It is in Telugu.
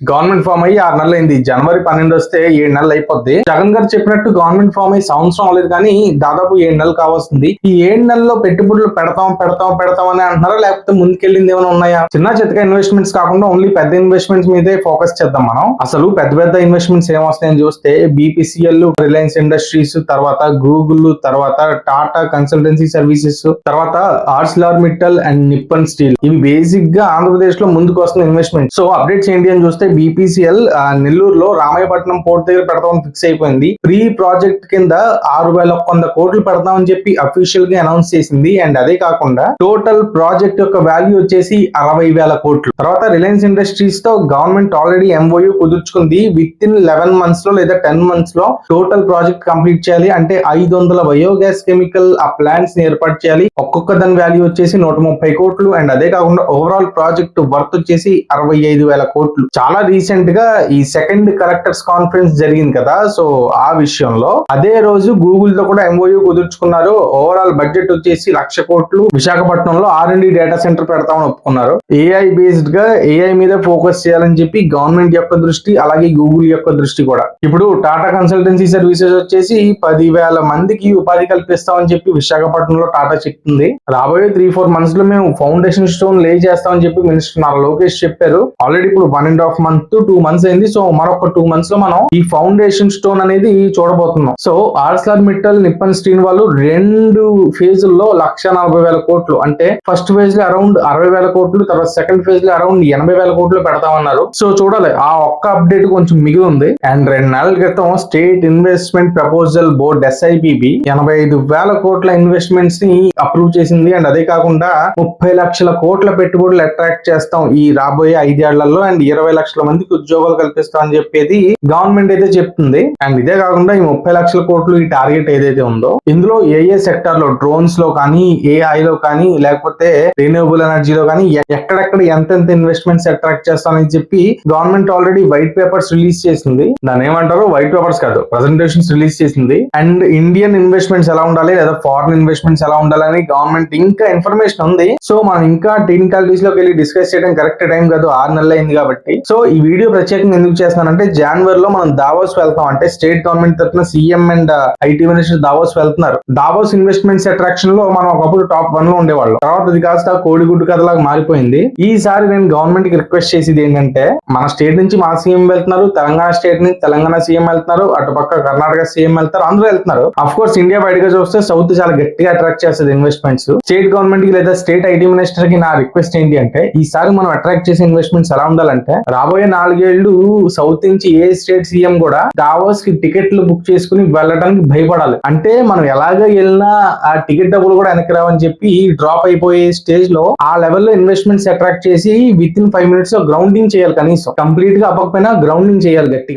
గవర్నమెంట్ ఫామ్ అయ్యి ఆరు నెలలు అయింది జనవరి పన్నెండు వస్తే ఏడు నెలలు అయిపోద్ది. జగన్ గారు చెప్పినట్టు గవర్నమెంట్ ఫామ్ అయ్యి సంవత్సరం అవ్వలేదు కానీ దాదాపు ఏడు నెలలు కావస్తుంది. ఈ ఏడు నెలల్లో పెట్టుబడులు పెడతాం పెడతాం పెడతాం అని అంటున్నారా? లేకపోతే ముందుకెళ్ళింది ఏమైనా ఉన్నాయా? చిన్న చిత్తగా ఇన్వెస్ట్మెంట్స్ కాకుండా ఓన్లీ పెద్ద ఇన్వెస్ట్మెంట్స్ మీదే ఫోకస్ చేద్దాం మనం. అసలు పెద్ద పెద్ద ఇన్వెస్ట్మెంట్స్ ఏమొస్తాయని చూస్తే బీపీసీఎల్ రిలయన్స్ ఇండస్ట్రీస్ తర్వాత గూగుల్ తర్వాత టాటా కన్సల్టెన్సీ సర్వీసెస్ తర్వాత Arcelor Mittal and Nippon Steel ఇవి బేసిక్గా ఆంధ్రప్రదేశ్లో ముందుకు వస్తున్న ఇన్వెస్ట్మెంట్ సో అప్డేట్ చేయండి అని చూస్తే బీపీసీఎల్ నెల్లూరులో రామాయపట్నం పోర్ట్ దగ్గర పెడతామని ఫిక్స్ అయిపోయింది. ప్రీ ప్రాజెక్ట్ కింద ఆరు వేల వంద కోట్లు పెడతామని చెప్పి అఫీషియల్గా అనౌన్స్ చేసింది. అండ్ అదే కాకుండా టోటల్ ప్రాజెక్ట్ యొక్క వాల్యూ వచ్చేసి అరవై వేల కోట్లు. తర్వాత రిలయన్స్ ఇండస్ట్రీస్తో గవర్నమెంట్ ఆల్రెడీ ఎంఓయూ కుదుర్చుకుంది. విత్ ఇన్ లెవెన్ మంత్స్లో లేదా టెన్ మంత్స్లో టోటల్ ప్రాజెక్ట్ కంప్లీట్ చేయాలి. అంటే ఐదు వందల బయోగ్యాస్ కెమికల్ ఆ ప్లాంట్స్ని ఏర్పాటు చేయాలి. ఒక్కొక్క దాని వాల్యూ వచ్చేసి నూట ముప్పై కోట్లు. అండ్ అదే కాకుండా ఓవరాల్ ప్రాజెక్ట్ వర్త్ వచ్చేసి అరవై ఐదు వేల కోట్లు. చాలా రీసెంట్గా ఈ సెకండ్ కలెక్టర్స్ కాన్ఫరెన్స్ జరిగింది కదా. సో ఆ విషయంలో అదే రోజు గూగుల్తో కూడా ఎంఓయూ కుదుర్చుకున్నారు. ఓవరాల్ బడ్జెట్ వచ్చేసి లక్ష కోట్లు. విశాఖపట్నంలో ఆర్ అండ్ డేటా సెంటర్ పెడతామని ఒప్పుకున్నారు. ఏఐ బేస్డ్గా ఏఐ మీద ఫోకస్ చేయాలని చెప్పి గవర్నమెంట్ యొక్క దృష్టి అలాగే గూగుల్ యొక్క దృష్టి కూడా. ఇప్పుడు టాటా కన్సల్టెన్సీ సర్వీసెస్ వచ్చేసి పదివేల మందికి ఉపాధి కల్పిస్తామని చెప్పి విశాఖపట్నంలో టాటా చెప్తుంది. రాబోయే త్రీ ఫోర్ మంత్స్లో మేము ఫౌండేషన్ స్టోన్ లే చేస్తామని చెప్పి మినిస్టర్ నారా లోకేష్ చెప్పారు. ఆల్రెడీ ఇప్పుడు one and half month two months అయింది. సో మరొక టూ మంత్స్లో మనం ఈ ఫౌండేషన్ స్టోన్ అనేది చూడబోతున్నాం. So Arcelor Mittal Nippon steel వాళ్ళు రెండు ఫేజుల్లో లక్ష నలభై వేల కోట్లు అంటే ఫస్ట్ ఫేజ్లో అరౌండ్ అరవై వేల కోట్లు తర్వాత సెకండ్ ఫేజ్లో అరౌండ్ ఎనభై వేల కోట్లు పెడతామన్నారు. సో చూడాలి ఆ ఒక్క అప్డేట్ కొంచెం మిగిలి ఉంది అండ్ రెండు నెలల క్రితం state investment proposal board SIPB ఎనభై ఐదు వేల కోట్ల ఇన్వెస్ట్మెంట్స్ని అప్రూవ్ చేసింది. అండ్ అదే కాకుండా ముప్పై లక్షల కోట్ల పెట్టుబడులు అట్రాక్ట్ చేస్తాం ఈ రాబోయే ఐదేళ్ళలో. అండ్ ఇరవై లక్షల మందికి ఉద్యోగాలు కల్పిస్తా అని చెప్పేది గవర్నమెంట్ అయితే చెప్తుంది. అండ్ ఇదే కాకుండా ఈ ముప్పై లక్షల కోట్లు ఈ టార్గెట్ ఏదైతే ఉందో ఇందులో ఏ ఏ సెక్టర్లో డ్రోన్స్లో కానీ ఏఐ లో కానీ లేకపోతే రిన్యూవబుల్ ఎనర్జీలో కానీ ఎక్కడెక్కడ ఎంతెంత ఇన్వెస్ట్మెంట్స్ అట్రాక్ట్ చేస్తానని చెప్పి government already white papers release చేసింది. దాని ఏమంటారు? వైట్ పేపర్స్ కాదు ప్రజెంటేషన్స్ రిలీజ్ చేసింది. అండ్ ఇండియన్ ఇన్వెస్ట్మెంట్స్ ఎలా ఉండాలి లేదా ఫారిన్ ఇన్వెస్ట్మెంట్స్ ఎలా ఉండాలని గవర్నమెంట్ ఇంకా ఇన్ఫర్మేషన్ ఉంది. సో మనం ఇంకా టెక్నికాలిటీస్లోకి వెళ్ళి డిస్కస్ చేయడం కరెక్ట్ టైం కాదు ఆరు నెలలు అయింది కాబట్టి. సో ఈ వీడియో ప్రత్యేకంగా ఎందుకు చేస్తున్నానంటే జనవరిలో మనం దావోస్ వెళ్తాం అంటే స్టేట్ గవర్నమెంట్ తరఫున CM and IT minister Davos వెళ్తున్నారు. దావోస్ ఇన్వెస్ట్మెంట్స్ అట్రాక్షన్లో మనం ఒకప్పుడు టాప్ వన్లో ఉండేవాళ్ళం. తర్వాత అది కాస్త కోడిగుడ్డు కథలాగా మారిపోయింది. ఈసారి నేను గవర్నమెంట్కి రిక్వెస్ట్ చేసేది ఏంటంటే మన స్టేట్ నుంచి మా సీఎం వెళ్తున్నారు తెలంగాణ స్టేట్ నుంచి తెలంగాణ సీఎం వెళ్తున్నారు అటుపక్క కర్ణాటక సీఎం వెళ్తారు అందరూ వెళ్తున్నారు. అఫ్ కోర్స్ ఇండియా బయటగా చూస్తే సౌత్ చాలా గట్టిగా అట్రాక్ట్ చేస్తుంది ఇన్వెస్ట్మెంట్స్ స్టేట్ గవర్నమెంట్కి లేదా స్టేట్ ఐటీ మినిస్టర్కి నా రిక్వెస్ట్ ఏంటి అంటే ఈసారి మనం అట్రాక్ట్ చేసే ఇన్వెస్ట్మెంట్స్ ఎలా ఉండాలంటే రాబోయే నాలుగేళ్ళు సౌత్ నుంచి ఏ స్టేట్ సీఎం కూడా దావోస్కి టికెట్లు బుక్ చేసుకుని వెళ్ళడానికి భయపడాలి. అంటే మనం ఎలాగ వెళ్ళినా ఆ టికెట్ డబ్బులు కూడా వెనక్కి రావని చెప్పి డ్రాప్ అయిపోయే స్టేజ్లో ఆ లెవెల్లో ఇన్వెస్ట్మెంట్స్ అట్రాక్ట్ చేసి విత్ ఇన్ ఫైవ్ మినిట్స్లో గ్రౌండింగ్ చేయాలి కనీసం. కంప్లీట్గా అవ్వకపోయినా గ్రౌండింగ్ చేయాలి గట్టిగా.